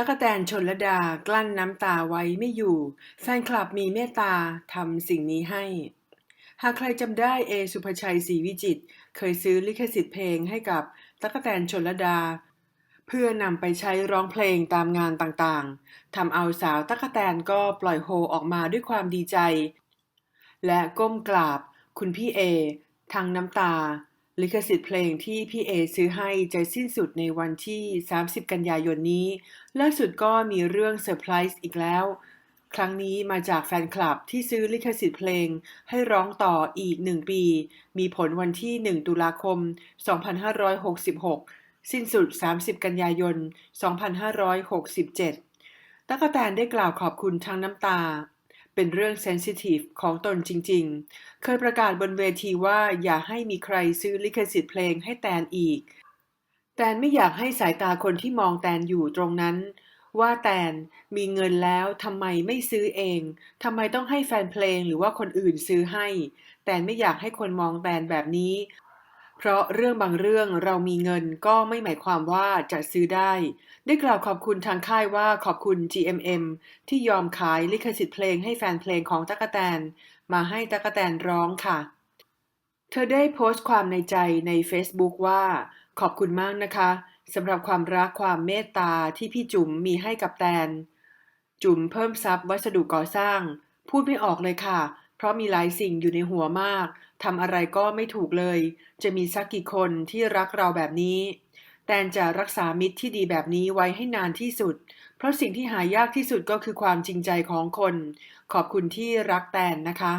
ตั๊กแตนชนลดากลั้นน้ำตาไว้ไม่อยู่ แฟนคลับมีเมตตาทำสิ่งนี้ให้ หากใครจำได้เอสุภชัยศรีวิจิต เคยซื้อลิขสิทธิ์เพลงให้กับตั๊กแตนชนลดา เพื่อนำไปใช้ร้องเพลงตามงานต่างๆทำเอาสาวตั๊กแตนก็ปล่อยโฮออกมาด้วยความดีใจ และก้มกราบคุณพี่เอทั้งน้ำตา ลิขสิทธิ์เพลงที่พี่เอซื้อให้จะสิ้นสุดในวันที่ 30 กันยายนนี้ ล่าสุดก็มีเรื่องเซอร์ไพรส์อีกแล้ว ครั้งนี้มาจากแฟนคลับที่ซื้อลิขสิทธิ์เพลง ให้ร้องต่ออีก1ปี มีผลวันที่ 1 ตุลาคม 2566 สิ้นสุด 30 กันยายน 2567 ตั๊กแตนได้กล่าวขอบคุณทั้งน้ำตา เป็นเรื่องเซนซิทีฟของตนจริงๆ เคยประกาศบนเวทีว่าอย่าให้มีใครซื้อลิขสิทธิ์เพลงให้แตนอีก แตนไม่อยากให้สายตาคนที่มองแตนอยู่ตรงนั้น ว่าแตนมีเงินแล้วทำไมไม่ซื้อเองทำไมต้องให้แฟนเพลงหรือว่าคนอื่นซื้อให้ แตนไม่อยากให้คนมองแตนแบบนี้ เพราะเรื่องบางเรื่องเรามีเงินก็ไม่หมายความว่าจะซื้อได้ ได้กล่าวขอบคุณทางค่ายว่าขอบคุณ GMM ที่ยอมขายลิขสิทธิ์เพลงให้แฟนเพลงของตั๊กแตน มาให้ตั๊กแตนร้องค่ะ เธอได้โพสต์ความในใจใน Facebook ว่า ขอบคุณมากนะคะสำหรับความรักความเมตตาที่พี่จุ๋มมีให้กับแตน จุ๋มเพิ่มทรัพย์วัสดุก่อสร้าง พูดไม่ออกเลยค่ะ เพราะมีหลายสิ่งอยู่ในหัวมากทำอะไรก็ไม่ถูกเลย จะมีสักกี่คนที่รักเราแบบนี้ แตนจะรักษามิตรที่ดีแบบนี้ไว้ให้นานที่สุด เพราะสิ่งที่หายากที่สุดก็คือความจริงใจของคน ขอบคุณที่รักแตนนะคะ